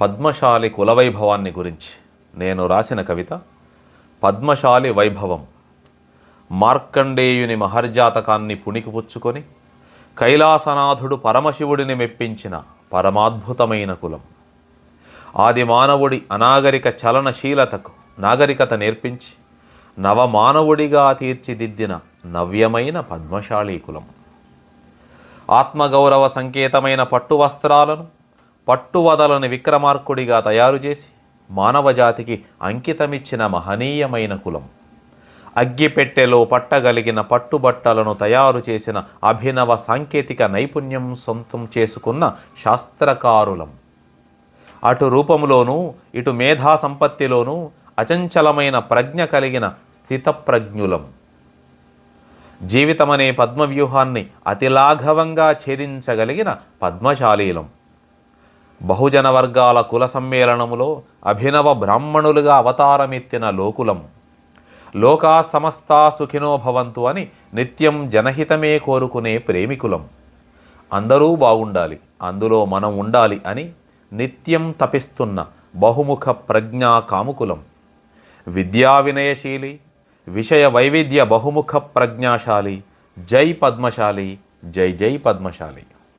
పద్మశాలి కులవైభవాన్ని గురించి నేను రాసిన కవిత పద్మశాలి వైభవం. మార్కండేయుని మహర్జాతకాన్ని పుణికిపుచ్చుకొని కైలాసనాథుడు పరమశివుడిని మెప్పించిన పరమాద్భుతమైన కులం. ఆది మానవుడి అనాగరిక చలనశీలతకు నాగరికత నేర్పించి నవమానవుడిగా తీర్చిదిద్దిన నవ్యమైన పద్మశాలి కులం. ఆత్మగౌరవ సంకేతమైన పట్టు వస్త్రాలను పట్టువదలని విక్రమార్కుడిగా తయారు చేసి మానవజాతికి అంకితమిచ్చిన మహనీయమైన కులం. అగ్గిపెట్టెలో పట్టగలిగిన పట్టుబట్టలను తయారు చేసిన అభినవ సాంకేతిక నైపుణ్యం సొంతం చేసుకున్న శాస్త్రకారులం. అటు రూపంలోనూ ఇటు మేధా సంపత్తిలోనూ అచంచలమైన ప్రజ్ఞ కలిగిన స్థితప్రజ్ఞులం. జీవితమనే పద్మవ్యూహాన్ని అతిలాఘవంగా ఛేదించగలిగిన పద్మశాలీలం. బహుజన వర్గాల కుల సమ్మేళనములో అభినవ బ్రాహ్మణులుగా అవతారమెత్తిన లోకులం. లోకా సమస్తా సుఖినో భవంతు అని నిత్యం జనహితమే కోరుకునే ప్రేమికులం. అందరూ బాగుండాలి అందులో మనం ఉండాలి అని నిత్యం తపిస్తున్న బహుముఖ ప్రజ్ఞా కాముకులం. విద్యా వినయశీలి విషయ వైవిధ్య బహుముఖ ప్రజ్ఞాశాలి జై పద్మశాలి జై జై పద్మశాలి.